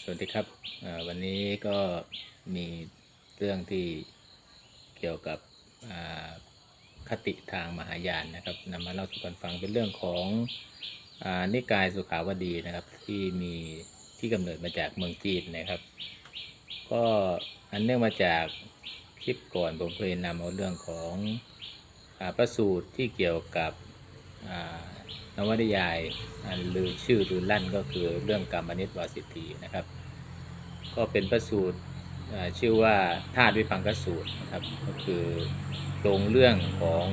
สวัสดีครับวันนี้ก็มีเรื่องที่เกี่ยวกับคติทางมหายานนะครับนำมาเล่าสู่กันฟังเป็นเรื่องของอนิกายสุขาวดีนะครับที่มีที่กำเนิดมาจากเมืองจีนนะครับ ก็อันเนื่องมาจากคลิปก่อนผมเคยนำเอาเรื่องของอาพระสูตรที่เกี่ยวกับ นวนิยายอันลือชื่อลือลั่นก็คือเรื่องกรรมนิตวาสิทธีนะครับ ก็เป็นพระสูตรชื่อว่าธาตุวิพังคสูตรนะครับก็คือตรงเรื่องของ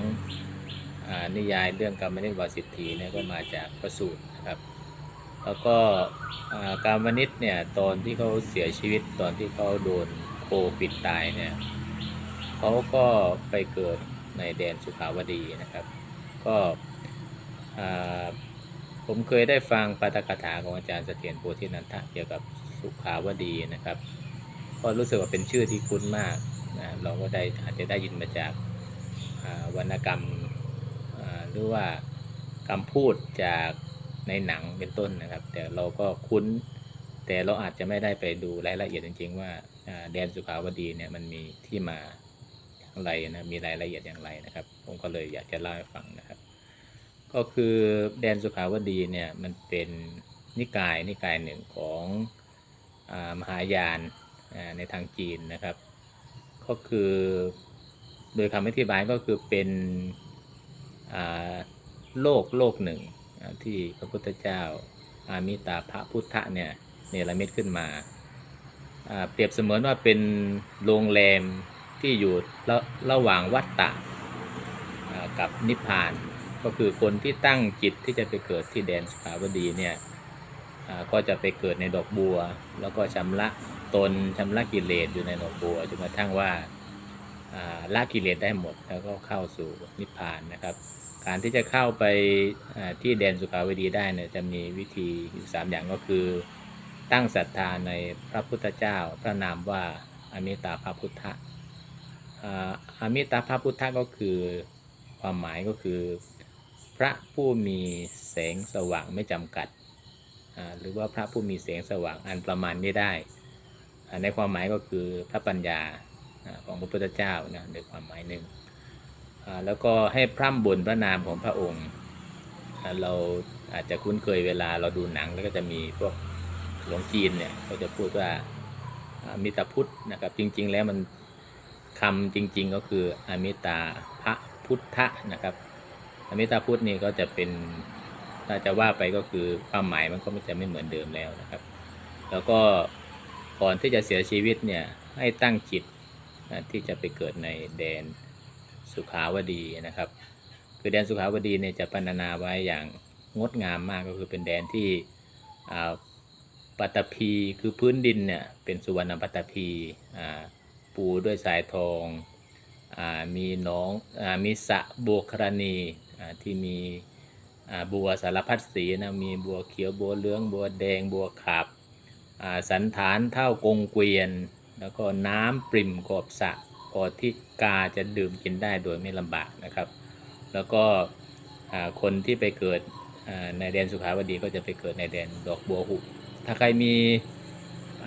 อนิยายเรื่องกรรมนิตวาสิทธีเนี่ยก็มาจากพระสูตรนะครับ แล้วก็การมนิตเนี่ยตอนที่เขาเสียชีวิตตอนที่เขาโดนโคปิดตายเนี่ยเขาก็ไปเกิดในแดนสุขาวดีนะครับ ก็ ผมเคยได้ฟังปาฐกถาของอาจารย์เสถียรโพธินันทะเกี่ยวกับสุขาวดีนะครับ ก็รู้สึกว่าเป็นชื่อที่คุ้นมากนะเราก็ได้อาจจะได้ยินมาจากวรรณกรรมหรือว่าคำพูดจากในหนังเป็นต้นนะครับ แต่เราก็คุ้น แต่เราอาจจะไม่ได้ไปดูรายละเอียดจริง ๆ ว่าอ่าแดนสุขาวดีเนี่ยมันมีที่มาอย่างไรนะมีรายละเอียดอย่างไรนะครับ ผมก็เลยอยากจะเล่าให้ฟังนะครับ ก็คือแดนสุขาวดีเนี่ยมันเป็นนิกายนิกายหนึ่งของอมหายานในทางจีนนะครับ ก็คือโดยคำอธิบายก็คือเป็นโลกโลกหนึ่งที่พระพุทธเจ้าอามิตาพระพุทธะเนี่ยเนรมิตขึ้นมาเปรียบเสมือนว่าเป็นโรงแรมที่อยู่ระระหว่างวัฏฏะกับนิพพาน ก็คือคนที่ตั้งจิตที่จะไปเกิดที่แดนสุขาวดีเนี่ยก็จะไปเกิดในดอกบัว แล้วก็ชำระตนชำระกิเลสอยู่ในดอกบัวจนกระทั่งว่าอ่าละกิเลสได้หมดแล้วก็เข้าสู่นิพพานนะครับ การที่จะเข้าไปที่แดนสุขาวดีได้เนี่ยจะมีวิธีอยู่สามอย่างก็คือ ตั้งศรัทธาในพระพุทธเจ้า พระนามว่าอมิตาพระพุทธะออมิตาพระพุทธะก็คือความหมายก็คือ ระผู้มีแสงสว่างไม่จำกัด หรือว่าพระผู้มีแสงสว่างอันประมาณไม่ได้ ในความหมายก็คือพระปัญญาของพระพุทธเจ้านะในความหมายหนึ่ง แล้วก็ให้พร่ำบ่นพระนามของพระองค์ เราอาจจะคุ้นเคยเวลาเราดูหนังแล้วก็จะมีพวกหลวงจีนเนี่ยเขาจะพูดว่าอ่ามิตรพุทธนะครับจริง ๆ แล้วมันคำจริง ๆ ก็คืออมิตาพระพุทธะนะครับ อมิตาพุทธนี่ก็จะเป็นถ้าจะว่าไปก็คือความหมายมันก็ไม่จะไม่เหมือนเดิมแล้วนะครับ แล้วก็ก่อนที่จะเสียชีวิตเนี่ยให้ตั้งจิตที่จะไปเกิดในแดนสุขาวดีนะครับ คือแดนสุขาวดีเนี่ยจะพรรณนาไว้อย่างงดงามมากก็คือเป็นแดนที่ปัตตภีคือพื้นดินเนี่ยเป็นสุวรรณปัตตภีปูด้วยสายทองอมีน้องอมีสระบวครณี ที่มีบัวสารพัดสีนะมีบัวเขียวบัวเหลืองบัวแดงบัวขาวอ่าสันฐานเท่ากงเกวียน แล้วก็น้ำปริ่มกอบสระพอที่กาจะดื่มกินได้โดยไม่ลำบากนะครับ แล้วก็คนที่ไปเกิดในแดนสุขาวดีก็จะไปเกิดในแดนดอกบัวหุบถ้าใครมี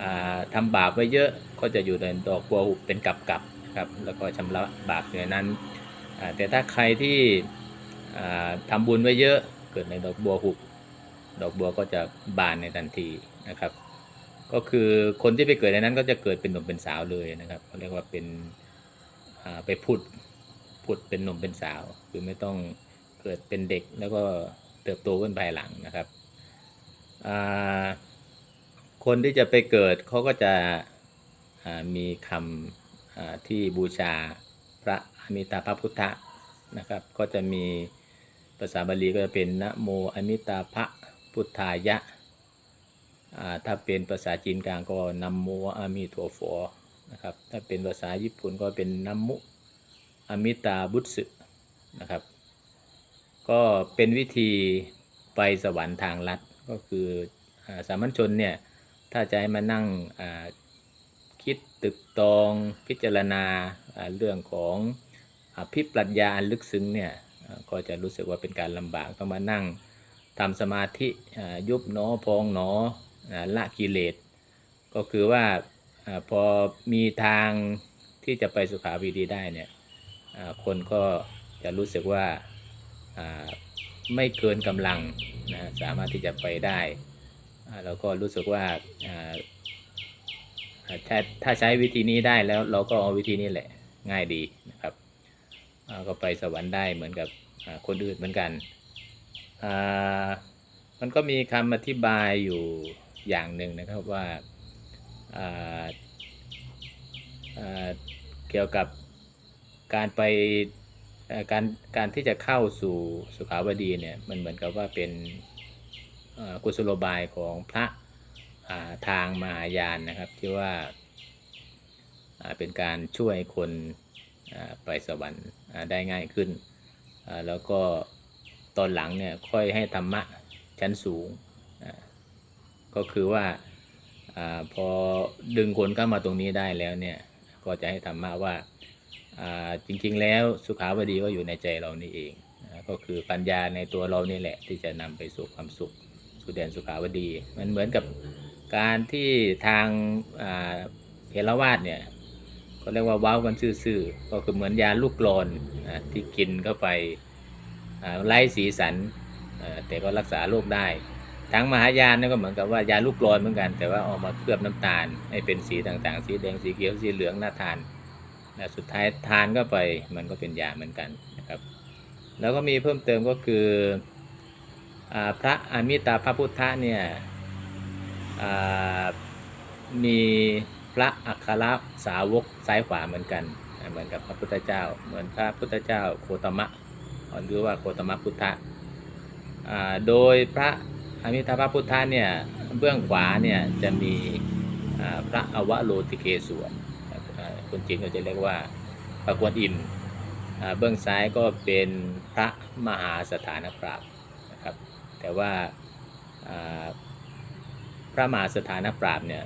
อ่าทำบาปไว้เยอะก็จะอยู่ในดอกบัวหุบเป็นกับกับครับแล้วก็ชำระบาปอยู่ในนั้น แต่ถ้าใครที่ อ่าทำบุญไว้เยอะเกิดในดอกบัวหุบ ดอกบัวก็จะบานในทันทีนะครับ ก็คือคนที่ไปเกิดในนั้นก็จะเกิดเป็นหนุ่มเป็นสาวเลยนะครับเขาเรียกว่าเป็นไปพุดพุดเป็นหนุ่มเป็นสาว คือไม่ต้องเกิดเป็นเด็กแล้วก็เติบโตขึ้นภายหลังนะครับคนที่จะไปเกิดเขาก็จะมีคำที่บูชาพระอมิตาพระพุทธะนะครับ ก็จะมี ภาษาบาลีก็จะเป็นนะโมอมิตาพระพุทธายะอ่าถ้าเป็นภาษาจีนกลางก็นัมโมอามิโทโฟนะครับ ถ้าเป็นภาษาญี่ปุ่นก็เป็นนัมมุอามิตาบุตสึนะครับ ก็เป็นวิธีไปสวรรค์ทางลัดก็คืออสามัญชนเนี่ยถ้าจะให้มานั่งอ่าคิดตึกตองพิจารณาเรื่องของอภิปรัชญาอันลึกซึ้งเนี่ย ก็จะรู้สึกว่าเป็นการลำบากต้องมานั่งทำสมาธิยุบหนอพองหนออ่าละกิเลส ก็คือว่าพอมีทางที่จะไปสุขาวีดีได้เนี่ยคนก็จะรู้สึกว่าไม่เกินกำลังนะสามารถที่จะไปได้อ่าแล้วก็รู้สึกว่าถ้าใช้วิธีนี้ได้แล้วเราก็เอาวิธีนี้แหละง่ายดีนะครับ ก็ไปสวรรค์ได้เหมือนกับคนอื่นเหมือนกัน มันก็มีคำอธิบายอยู่อย่างหนึ่งนะครับว่าเกี่ยวกับการไปการการที่จะเข้าสู่สุขาวดีเนี่ยมันเหมือนกับว่าเป็นกุศโลบายของพระาทางมหายานนะครับที่ว่าาเป็นการช่วยคน ไปสวรรค์ได้ง่ายขึ้น แล้วก็ตอนหลังเนี่ยค่อยให้ธรรมะชั้นสูง ก็คือว่าอพอดึงคนเข้ามาตรงนี้ได้แล้วเนี่ยก็จะให้ธรรมะว่าจริงๆแล้วสุขาวดีก็อยู่ในใจเรานี่เอง ก็คือปัญญาในตัวเรานี่แหละที่จะนำไปสู่ความสุขสู่แดนสุขาวดี มันเหมือนกับการที่ทางเทรวาสเนี่ย ก็เรียกว่าว้าวกันซื่อๆก็คือเหมือนยาลูกกรอนที่กินเข้าไปไล่สีสันแต่ก็รักษาโรคได้ทางมหายานนี่ก็เหมือนกับว่ายาลูกกรอนเหมือนกัน แต่ว่าเออกมาเคลือบน้ำตาลให้เป็นสีต่างๆ สีแดงสีเขียวสีเหลืองน่าทานนะสุดท้ายทานก็ไปมันก็เป็นยาเหมือนกันนะครับ แล้วก็มีเพิ่มเติมก็คืออพระอมิตาพระพุทธะเนี่ยมี พระอัครสาวกซ้ายขวาเหมือนกัน เหมือนกับพระพุทธเจ้า เหมือนพระพุทธเจ้าโคตมะหรือว่าโคตมะพุทธะโดยพระอมิตาพระพุทธะเนี่ยเบื้องขวาเนี่ยจะมีพระอวโลติเกศวรอ่าคนจีนก็จะเรียกว่าพระกวนอิมอ่าเบื้องซ้ายก็เป็นพระมหาสถานปราบนะครับ แต่ว่า พระมหาสถานปราบเนี่ย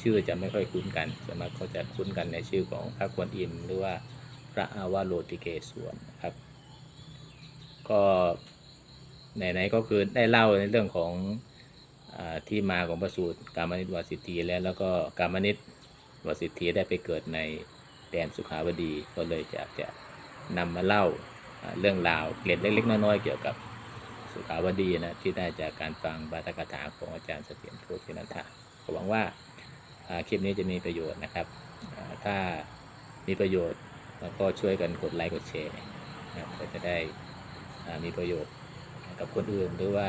ชื่อจะไม่ค่อยคุ้นกันส่มาเขาจะคุ้นกันในชื่อของพระกวนอิมหรือว่าพระอาวาโลติเกศวนะครับ ก็ไหนๆก็คือได้เล่าในเรื่องของอที่มาของพระสูตรกามนิตวสิทธีแล้วแล้วก็กามนิตวสิทธิได้ไปเกิดในแดนสุขาวดีก็เลยจะจะนำมาเล่าอ่าเรื่องราวเกล็ดเล็กๆน้อยๆเกี่ยวกับ สุขาวดีนะที่ได้จากการฟังบาตกถาของอาจารย์เสถียรโพธินันทะหวังว่าคลิปนี้จะมีประโยชน์นะครับ ถ้ามีประโยชน์แล้วก็ช่วยกันกดไลค์กดแชร์นะครับก็จะได้มีประโยชน์กับคนอื่นหรือว่า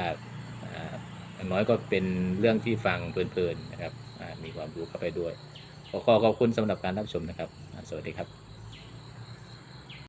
อย่างน้อยก็เป็นเรื่องที่ฟังเพลินๆนะครับมีความรู้เข้าไปด้วยขอขอขอบคุณสำหรับการรับชมนะครับ สวัสดีครับ